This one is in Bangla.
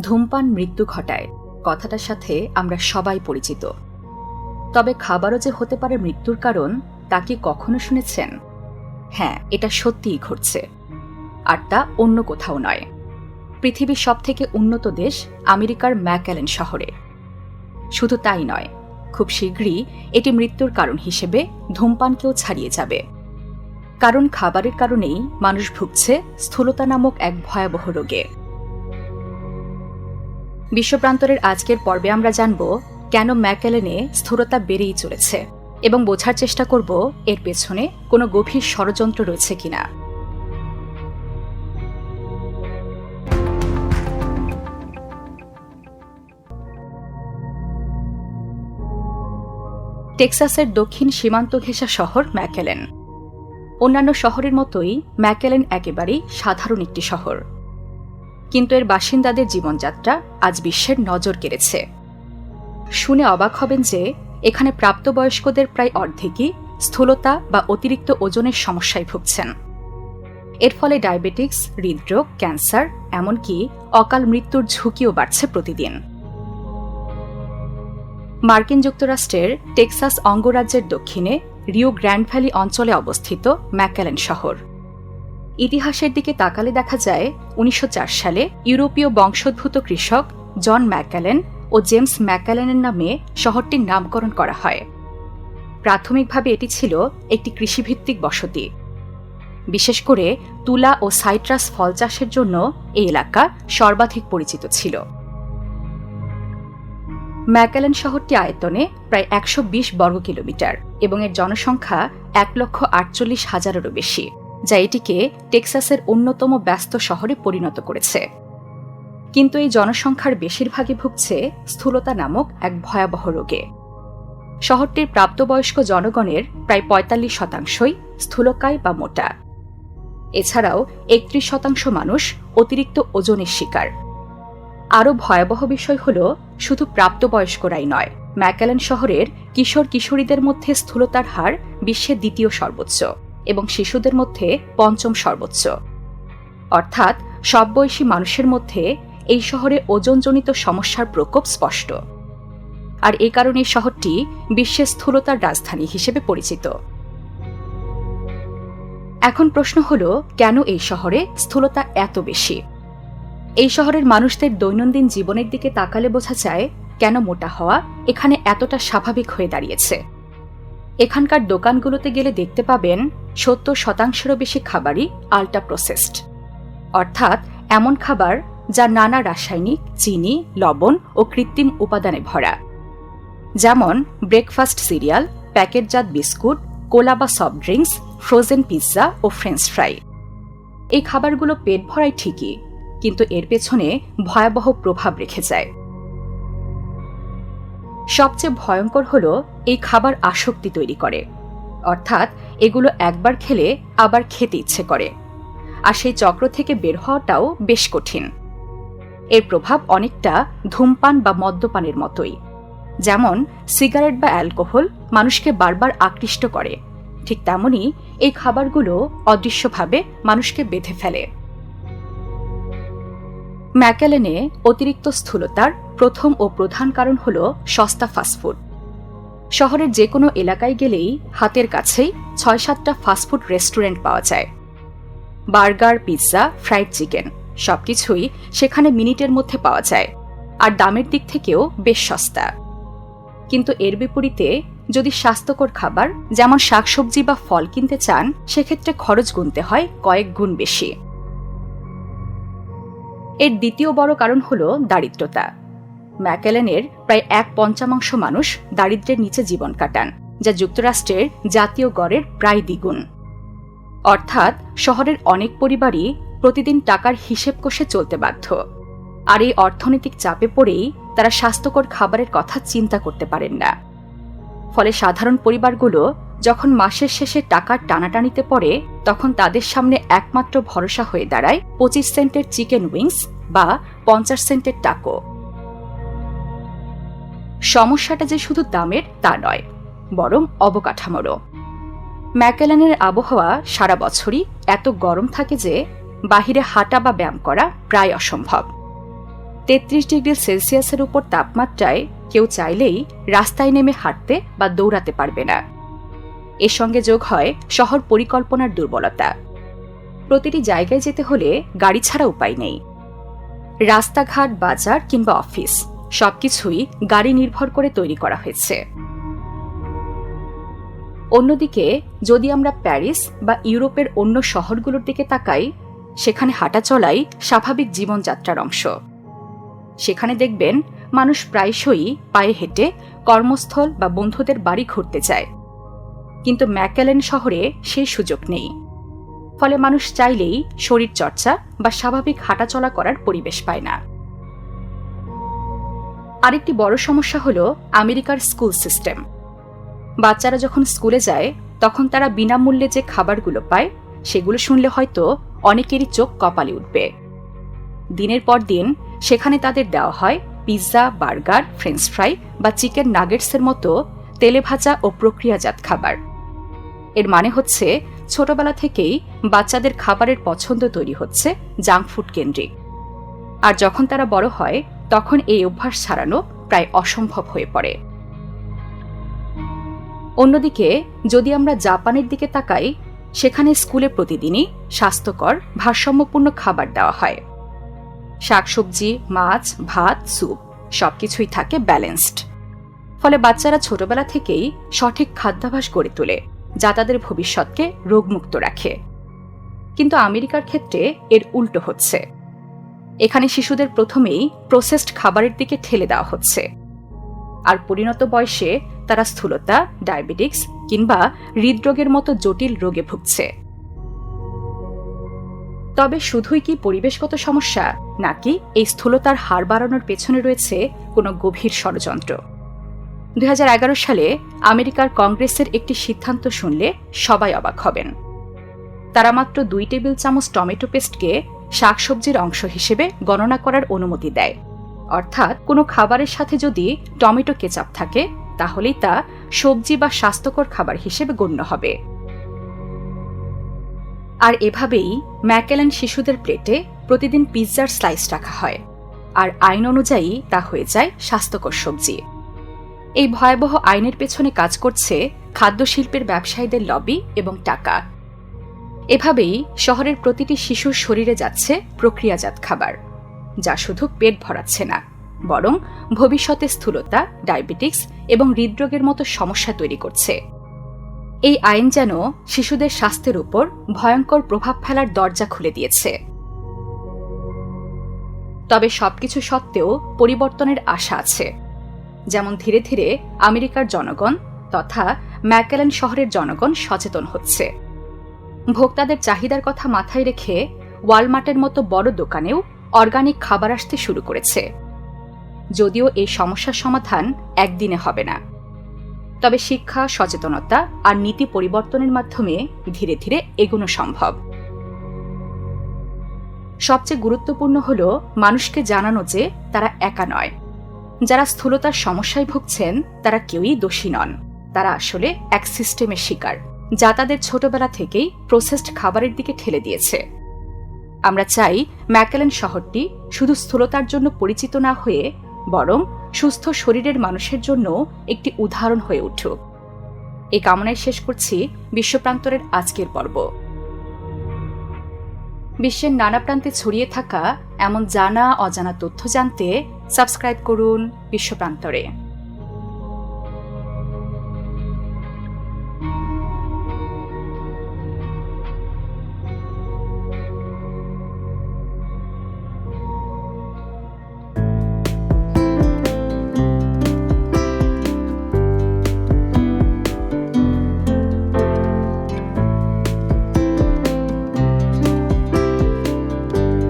ধূমপান মৃত্যু ঘটায়। কথাটার সাথে আমরা সবাই পরিচিত। তবে খাবারও যে হতে পারে মৃত্যুর কারণ, তা কি কখনো শুনেছেন? হ্যাঁ এটা সত্যিই ঘটছে। আর তা অন্য কোথাও নয়। পৃথিবীর সবথেকে উন্নত দেশ আমেরিকার ম্যাকঅ্যালেন শহরে। শুধু তাই নয়, খুব শীঘ্রই এটি মৃত্যুর কারণ হিসেবে ধূমপানকেও ছাড়িয়ে যাবে। কারণ খাবারের কারণেই মানুষ ভুগছে স্থূলতা নামক এক ভয়াবহ রোগে। বিশ্বপ্রান্তরের আজকের পর্বে আমরা জানব কেন ম্যাকেলেনে স্থূলতা বেড়েই চলেছে এবং বোঝার চেষ্টা করব এর পেছনে কোনো গভীর ষড়যন্ত্র রয়েছে কিনা। টেক্সাসের দক্ষিণ সীমান্ত ঘেঁষা শহর ম্যাকেলেন। অন্যান্য শহরের মতোই ম্যাকেলেন একেবারেই সাধারণ একটি শহর। কিন্তু এর বাসিন্দাদের জীবনযাত্রা আজ বিশ্বের নজর কেড়েছে। শুনে অবাক হবেন যে, এখানে প্রাপ্তবয়স্কদের প্রায় অর্ধেকই স্থূলতা বা অতিরিক্ত ওজনের সমস্যায় ভুগছেন। এর ফলে ডায়াবেটিক্স, হৃদরোগ, ক্যান্সার, এমনকি অকাল মৃত্যুর ঝুঁকিও বাড়ছে প্রতিদিন। মার্কিন যুক্তরাষ্ট্রের টেক্সাস অঙ্গরাজ্যের দক্ষিণে রিও গ্র্যান্ড ভ্যালি অঞ্চলে অবস্থিত ম্যাকালেন শহর। ইতিহাসের দিকে তাকালে দেখা যায় উনিশশো চার সালে ইউরোপীয় বংশোদ্ভূত কৃষক জন ম্যাকালেন ও জেমস ম্যাকালেনের নামে শহরটির নামকরণ করা হয়। প্রাথমিকভাবে এটি ছিল একটি কৃষিভিত্তিক বসতি। বিশেষ করে তুলা ও সাইট্রাস ফল চাষের জন্য এই এলাকা সর্বাধিক পরিচিত ছিল। ম্যাকালেন শহরটি আয়তনে প্রায় একশো বিশ বর্গ কিলোমিটার এবং এর জনসংখ্যা এক লক্ষ আটচল্লিশ হাজারেরও বেশি। যা এটিকে টেক্সাসের অন্যতম ব্যস্ত শহরে পরিণত করেছে। কিন্তু এই জনসংখ্যার বেশিরভাগই ভুগছে স্থূলতা নামক এক ভয়াবহ রোগে। শহরটির প্রাপ্তবয়স্ক জনগণের প্রায় পঁয়তাল্লিশ শতাংশই স্থূলকায় বা মোটা। এছাড়াও একত্রিশ শতাংশ মানুষ অতিরিক্ত ওজনের শিকার। আরও ভয়াবহ বিষয় হল, শুধু প্রাপ্তবয়স্করাই নয় ম্যাকালেন শহরের কিশোর কিশোরীদের মধ্যে স্থূলতার হার বিশ্বের দ্বিতীয় সর্বোচ্চ। এবং শিশুদের মধ্যে পঞ্চম সর্বোচ্চ। অর্থাৎ সব বয়সী মানুষের মধ্যে এই শহরে ওজনজনিত সমস্যার প্রকোপ স্পষ্ট। আর এ কারণে শহরটি বিশ্বের স্থূলতার রাজধানী হিসেবে পরিচিত। এখন প্রশ্ন হল, কেন এই শহরে স্থূলতা এত বেশি? এই শহরের মানুষদের দৈনন্দিন জীবনের দিকে তাকালে বোঝা যায়, কেন মোটা হওয়া এখানে এতটা স্বাভাবিক হয়ে দাঁড়িয়েছে। এখানকার দোকানগুলোতে গেলে দেখতে পাবেন সত্তর শতাংশেরও বেশি খাবারই আল্ট্রা প্রসেসড। অর্থাৎ এমন খাবার যা নানা রাসায়নিক, চিনি, লবণ ও কৃত্রিম উপাদানে ভরা। যেমন ব্রেকফাস্ট সিরিয়াল, প্যাকেটজাত বিস্কুট, কোলা বা সফট ড্রিঙ্কস, ফ্রোজেন পিৎজা ও ফ্রেঞ্চ ফ্রাই। এই খাবারগুলো পেট ভরাই ঠিকই, কিন্তু এর পেছনে ভয়াবহ প্রভাব রেখে যায়। সবচেয়ে ভয়ঙ্কর হল এই খাবার আসক্তি তৈরি করে। অর্থাৎ এগুলো একবার খেলে আবার খেতে ইচ্ছে করে। আর সেই চক্র থেকে বের হওয়াটাও বেশ কঠিন। এর প্রভাব অনেকটা ধূমপান বা মদ্যপানের মতোই। যেমন সিগারেট বা অ্যালকোহল মানুষকে বারবার আকৃষ্ট করে। ঠিক তেমনি এই খাবারগুলো অদৃশ্যভাবে মানুষকে বেঁধে ফেলে। ম্যাকেলেনে অতিরিক্ত স্থূলতার প্রথম ও প্রধান কারণ হল সস্তা ফাস্টফুড শহরের যে কোনো এলাকায় গেলেই হাতের কাছেই ছয় সাতটা ফাস্টফুড রেস্টুরেন্ট পাওয়া যায়। বার্গার, পিৎজা ফ্রাইড চিকেন সবকিছুই সেখানে মিনিটের মধ্যে পাওয়া যায়, আর দামের দিক থেকেও বেশ সস্তা। কিন্তু এর বিপরীতে যদি স্বাস্থ্যকর খাবার, যেমন শাকসবজি বা ফল কিনতে চান, সেক্ষেত্রে খরচ গুনতে হয় কয়েক গুণ বেশি। এর দ্বিতীয় বড় কারণ হল দারিদ্রতা। ম্যাকেলেনের প্রায় এক পঞ্চামাংশ মানুষ দারিদ্রের নিচে জীবন কাটান, যা যুক্তরাষ্ট্রের জাতীয় গড়ের প্রায় দ্বিগুণ। অর্থাৎ শহরের অনেক পরিবারই প্রতিদিন টাকার হিসেব কষে চলতে বাধ্য। আর এই অর্থনৈতিক চাপে পড়েই তারা স্বাস্থ্যকর খাবারের কথা চিন্তা করতে পারেন না। ফলে সাধারণ পরিবারগুলো যখন মাসের শেষে টাকার টানাটানিতে পড়ে, তখন তাদের সামনে একমাত্র ভরসা হয়ে দাঁড়ায় পঁচিশ সেন্টের চিকেন উইংস বা পঞ্চাশ সেন্টের টাকো। সমস্যাটা যে শুধু দামের, তা নয়, বরং অবকাঠামোরও। ম্যাকেলানের আবহাওয়া সারা বছরই এত গরম থাকে যে, বাহিরে হাঁটা বা ব্যায়াম করা প্রায় অসম্ভব। তেত্রিশ ডিগ্রি সেলসিয়াসের উপর তাপমাত্রায় কেউ চাইলেই রাস্তায় নেমে হাঁটতে বা দৌড়াতে পারবে না। এর সঙ্গে যোগ হয় শহর পরিকল্পনার দুর্বলতা। প্রতিটি জায়গায় যেতে হলে গাড়ি ছাড়া উপায় নেই। রাস্তাঘাট, বাজার কিংবা অফিস, সবকিছুই গাড়ি নির্ভর করে তৈরি করা হয়েছে। অন্যদিকে, যদি আমরা প্যারিস বা ইউরোপের অন্য শহরগুলোর দিকে তাকাই, সেখানে হাঁটা চলাই স্বাভাবিক জীবনযাত্রার অংশ। সেখানে দেখবেন মানুষ প্রায়শই পায়ে হেঁটে কর্মস্থল বা বন্ধুদের বাড়ি ঘুরতে যায়। কিন্তু ম্যাকেলেন শহরে সেই সুযোগ নেই। ফলে মানুষ চাইলেই শরীর চর্চা বা স্বাভাবিক হাঁটাচলা করার পরিবেশ পায় না। আরেকটি বড় সমস্যা হল আমেরিকার স্কুল সিস্টেম। বাচ্চারা যখন স্কুলে যায়, তখন তারা বিনামূল্যে যে খাবারগুলো পায়, সেগুলো শুনলে হয়তো অনেকেরই চোখ কপালে উঠবে। দিনের পর দিন সেখানে তাদের দেওয়া হয় পিৎজা, বার্গার, ফ্রেঞ্চ ফ্রাই বা চিকেন নাগেটসের মতো তেলে ভাজা ও প্রক্রিয়াজাত খাবার। এর মানে হচ্ছে ছোটবেলা থেকেই বাচ্চাদের খাবারের পছন্দ তৈরি হচ্ছে জাঙ্ক ফুড কেন্দ্রিক। আর যখন তারা বড় হয়, তখন এই অভ্যাস ছাড়ানো প্রায় অসম্ভব হয়ে পড়ে। অন্যদিকে, যদি আমরা জাপানের দিকে তাকাই, সেখানে স্কুলে প্রতিদিনই স্বাস্থ্যকর, ভারসাম্যপূর্ণ খাবার দেওয়া হয়। শাকসবজি, মাছ, ভাত, স্যুপ, সবকিছুই থাকে ব্যালেন্সড। ফলে বাচ্চারা ছোটবেলা থেকেই সঠিক খাদ্যাভাস গড়ে তোলে। যা তাদের ভবিষ্যৎকে রোগমুক্ত রাখে। কিন্তু আমেরিকার ক্ষেত্রে এর উল্টো হচ্ছে। এখানে শিশুদের প্রথমেই প্রসেসড খাবারের দিকে ঠেলে দেওয়া হচ্ছে। আর পরিণত বয়সে তারা স্থূলতা ডায়াবেটিক্স কিংবা হৃদরোগের মতো জটিল রোগে ভুগছে। তবে শুধুই কি পরিবেশগত সমস্যা, নাকি এই স্থূলতার হার বাড়ানোর পেছনে রয়েছে কোনো গভীর ষড়যন্ত্র? দুই হাজার এগারো সালে আমেরিকার কংগ্রেসের একটি সিদ্ধান্ত শুনলে সবাই অবাক হবেন। তারা মাত্র দুই টেবিল চামচ টমেটো পেস্টকে শাকসবজির অংশ হিসেবে গণনা করার অনুমতি দেয়। অর্থাৎ কোনো খাবারের সাথে যদি টমেটো কেচাপ থাকে, তাহলেই তা সবজি বা স্বাস্থ্যকর খাবার হিসেবে গণ্য হবে। আর এভাবেই ম্যাকেলেন শিশুদের প্লেটে প্রতিদিন পিৎজার স্লাইস রাখা হয়। আর আইন অনুযায়ী তা হয়ে যায় স্বাস্থ্যকর সবজি। এই ভয়াবহ আইনের পেছনে কাজ করছে খাদ্য শিল্পের ব্যবসায়ীদের লবি এবং টাকা। এভাবেই শহরের প্রতিটি শিশুর শরীরে যাচ্ছে প্রক্রিয়াজাত খাবার, যা শুধু পেট ভরাচ্ছে না, বরং ভবিষ্যতে স্থূলতা, ডায়াবেটিক্স এবং হৃদরোগের মতো সমস্যা তৈরি করছে। এই আইন যেন শিশুদের স্বাস্থ্যের উপর ভয়ঙ্কর প্রভাব ফেলার দরজা খুলে দিয়েছে। তবে সবকিছু সত্ত্বেও পরিবর্তনের আশা আছে। যেমন ধীরে ধীরে আমেরিকার জনগণ তথা ম্যাকেলেন শহরের জনগণ সচেতন হচ্ছে। ভোক্তাদের চাহিদার কথা মাথায় রেখে ওয়ালমার্টের মতো বড় দোকানেও অর্গানিক খাবার আসতে শুরু করেছে। যদিও এই সমস্যার সমাধান একদিনে হবে না। তবে শিক্ষা, সচেতনতা আর নীতি পরিবর্তনের মাধ্যমে ধীরে ধীরে এগোনো সম্ভব। সবচেয়ে গুরুত্বপূর্ণ হল মানুষকে জানানো যে তারা একা নয়। যারা স্থূলতার সমস্যায় ভুগছেন, তারা কেউই দোষী নন। তারা আসলে এক সিস্টেমের শিকার, যা তাদের ছোটবেলা থেকেই প্রসেসড খাবারের দিকে ঠেলে দিয়েছে। আমরা চাই ম্যাকেলেন শহরটি শুধু স্থূলতার জন্য পরিচিত না হয়ে, বরং সুস্থ শরীরের মানুষের জন্য একটি উদাহরণ হয়ে উঠুক। এই কামনায় শেষ করছি বিশ্বপ্রান্তরের আজকের পর্ব। বিশ্বের নানা প্রান্তে ছড়িয়ে থাকা এমন জানা অজানা তথ্য জানতে সাবস্ক্রাইব করুন বিশ্বপ্রান্তরে